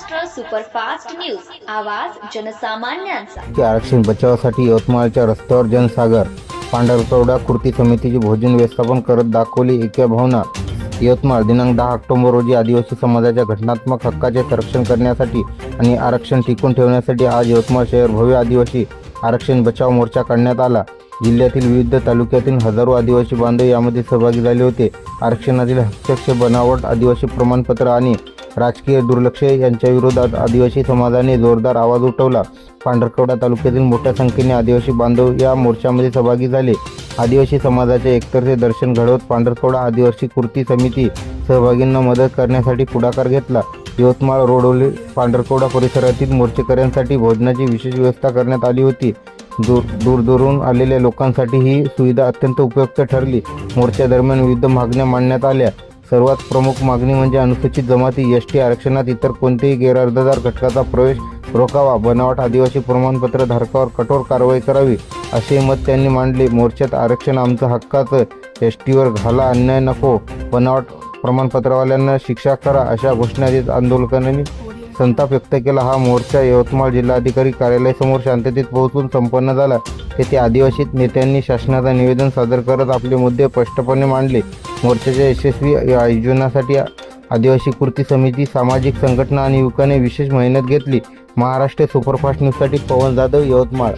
Superfast news. आवाज जनसामान्यांचा. आरक्षण बचावासाठी यवतमाळच्या रस्त्यावर जनसागर. पांढरकवडा कृती समितीची भोजन व्यवस्थापन करत दाखवली एका भावना. यवतमाळ दिनांक दहा ऑक्टोबर रोजी आदिवासी समाजाच्या घटनात्मक हक्काचे संरक्षण करण्यासाठी आणि आरक्षण टिकून ठेवण्यासाठी आज यवतमाळ शहर भव्य आदिवासी आरक्षण बचाव मोर्चा काढण्यात आला. जिल्ह्यातील विविध तालुक्यातील हजारो आदिवासी बांधव यामध्ये सहभागी झाले होते. आरक्षणातील हस्तक्षेप बनावट आदिवासी प्रमाणपत्र आणि राजकीय दुर्लक्ष यांच्या विरोधात आदिवासी समाजाने जोरदार आवाज उठवला. पांढरकवडा तालुक्यातील मोठ्या संख्येने आदिवासी बांधव या मोर्चामध्ये सहभागी झाले. आदिवासी समाजाचे एकतर्फे दर्शन घडवत पांढरकवडा आदिवासी कृती समिती सहभागींना मदत करण्यासाठी पुढाकार घेतला. यवतमाळ रोडवली पांढरकवडा परिसरातील मोर्चेकऱ्यांसाठी भोजनाची विशेष व्यवस्था करण्यात आली होती. दूर दूरदूरून आलेल्या लोकांसाठी ही सुविधा अत्यंत उपयुक्त ठरली. मोर्चादरम्यान विविध मागण्या मांडण्यात आल्या. सर्वात प्रमुख मागणी म्हणजे अनुसूचित जमाती एस टी आरक्षणात इतर कोणतेही गैरअर्जदार घटकाचा प्रवेश रोखावा बनावट आदिवासी प्रमाणपत्र धारकावर कठोर कारवाई करावी असे मत त्यांनी मांडले. मोर्चात आरक्षण आमचं हक्काचं एस टीवर घाला अन्याय नको बनावट प्रमाणपत्रवाल्यांना शिक्षा करा अशा घोषणा देत आंदोलकांनी संताप व्यक्त केला. हा मोर्चा यवतमाळ जिल्हाधिकारी कार्यालयासमोर शांततेत पोहोचून संपन्न झाला. तेथे आदिवासी नेत्यांनी शासनाचा निवेदन सादर करत आपले मुद्दे स्पष्टपणे मांडले. मोर्चाच्या यशस्वी आयोजनासाठी आदिवासी कृती समिती सामाजिक संघटना आणि युवकाने विशेष मेहनत घेतली. महाराष्ट्र सुपरफास्ट न्यूजसाठी पवन जाधव यवतमाळ.